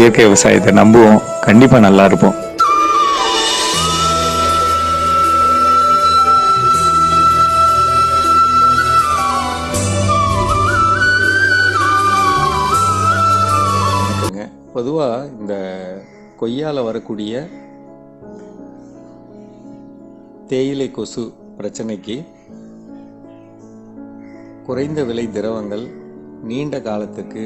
இயற்கை விவசாயத்தை நம்புவோம். கண்டிப்பாக நல்லா இருப்போம். பொதுவாக இந்த கொய்யால வரக்கூடிய தேயிலை கொசு பிரச்சனைக்கு குறைந்த விலை திரவங்கள் நீண்ட காலத்துக்கு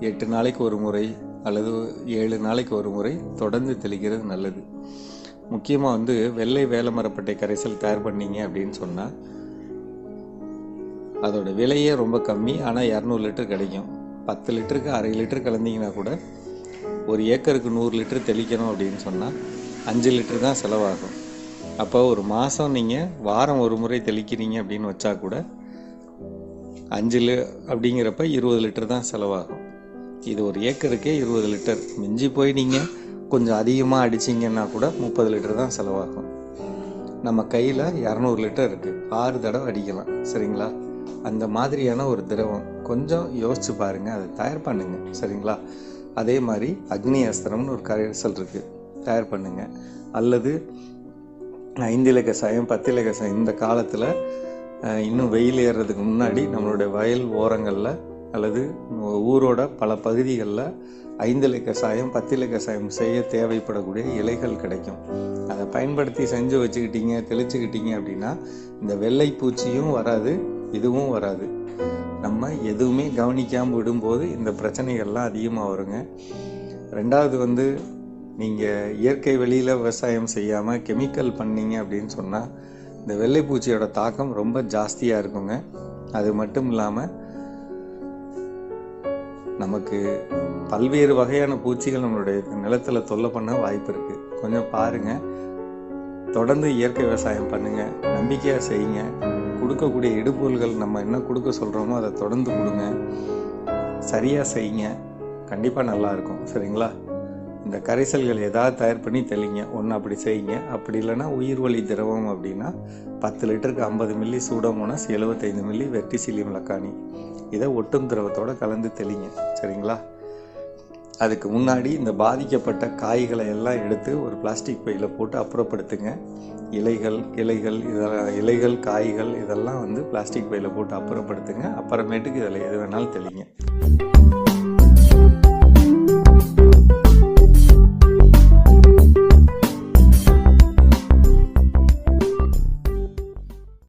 எட்டு நாளைக்கு ஒரு முறை அல்லது ஏழு நாளைக்கு ஒரு முறை தொடர்ந்து தெளிக்கிறது நல்லது. முக்கியமாக வந்து வெள்ளை வேலமரப்பட்டை கரைசல் தயார் பண்ணீங்க அப்படின்னு சொன்னால் அதோட விலையே ரொம்ப கம்மி ஆனால் இரநூறு லிட்டர் கிடைக்கும். பத்து லிட்டருக்கு அரை லிட்டர் கலந்தீங்கன்னா கூட ஒரு ஏக்கருக்கு நூறு லிட்டர் தெளிக்கணும் அப்படின்னு சொன்னால் அஞ்சு லிட்டர் தான் செலவாகும். அப்போ ஒரு மாதம் நீங்கள் வாரம் ஒரு முறை தெளிக்கிறீங்க அப்படின்னு வச்சா கூட அஞ்சு லி அப்படிங்கிறப்ப இருபது லிட்டர் தான் செலவாகும். இது ஒரு ஏக்கருக்கே இருபது லிட்டர். மிஞ்சி போய் நீங்கள் கொஞ்சம் அதிகமாக அடிச்சிங்கன்னா கூட முப்பது லிட்டர் தான் செலவாகும். நம்ம கையில் இரநூறு லிட்டர் இருக்குது ஆறு தடவை அடிக்கலாம். சரிங்களா? அந்த மாதிரியான ஒரு திரவம். கொஞ்சம் யோசிச்சு பாருங்கள் அதை தயார் பண்ணுங்கள் சரிங்களா? அதே மாதிரி அக்னி அஸ்திரம்னு ஒரு கரைசல் இருக்குது தயார் பண்ணுங்கள் அல்லது ஐந்து இலக்க சாயம் பத்து இலக்க சாயம். இந்த காலத்தில் இன்னும் வெயில் ஏறுறதுக்கு முன்னாடி நம்மளுடைய வயல் ஓரங்களில் அல்லது ஊரோட பல பகுதிகளில் ஐந்து இலை சாயம் பத்து இலை சாயம் செய்ய தேவைப்படக்கூடிய இலைகள் கிடைக்கும். அதை பயன்படுத்தி செஞ்சு வச்சுக்கிட்டீங்க தெளிச்சுக்கிட்டீங்க அப்படின்னா இந்த வெள்ளை பூச்சியும் வராது இதுவும் வராது. நம்ம எதுவுமே கவனிக்காமல் விடும்போது இந்த பிரச்சனைகள்லாம் அதிகமாக வருங்க. ரெண்டாவது வந்து நீங்கள் இயற்கை வெளியில் விவசாயம் செய்யாமல் கெமிக்கல் பண்ணீங்க அப்படின்னு சொன்னால் இந்த வெள்ளைப்பூச்சியோட தாக்கம் ரொம்ப ஜாஸ்தியாக இருக்குங்க. அது மட்டும் இல்லாமல் நமக்கு பல்வேறு வகையான பூச்சிகள் நம்மளுடைய நிலத்தில் தொல்லை பண்ண வாய்ப்பு இருக்குது கொஞ்சம் பாருங்கள் தொடர்ந்து இயற்கை விவசாயம் பண்ணுங்கள் நம்பிக்கையாக செய்யுங்க. கொடுக்கக்கூடிய இடுபொருள்கள் நம்ம என்ன கொடுக்க சொல்கிறோமோ அதை தொடர்ந்து கொடுங்க. சரியாக செய்யுங்க. கண்டிப்பாக நல்லாயிருக்கும் சரிங்களா? இந்த கரைசல்கள் ஏதாவது தயார் பண்ணி தெளிங்க. ஒன்று அப்படி செய்யுங்க. அப்படி இல்லைன்னா உயிர் வழி திரவம் அப்படின்னா பத்து லிட்டருக்கு ஐம்பது மில்லி சூடோமோனஸ் எழுபத்தைந்து மில்லி வெர்டிசிலியம் லக்கானி. இதை ஒட்டும் திரவத்தோடு கலந்து தெளிங்க. சரிங்களா? அதுக்கு முன்னாடி இந்த பாதிக்கப்பட்ட காய்களை எல்லாம் எடுத்து ஒரு பிளாஸ்டிக் பையில் போட்டு அப்புறப்படுத்துங்க. இலைகள் கிளைகள் இதெல்லாம் இலைகள் காய்கள் இதெல்லாம் வந்து பிளாஸ்டிக் பையில் போட்டு அப்புறப்படுத்துங்க. அப்புறமேட்டுக்கு இதில் எது வேணாலும் தெளிங்க.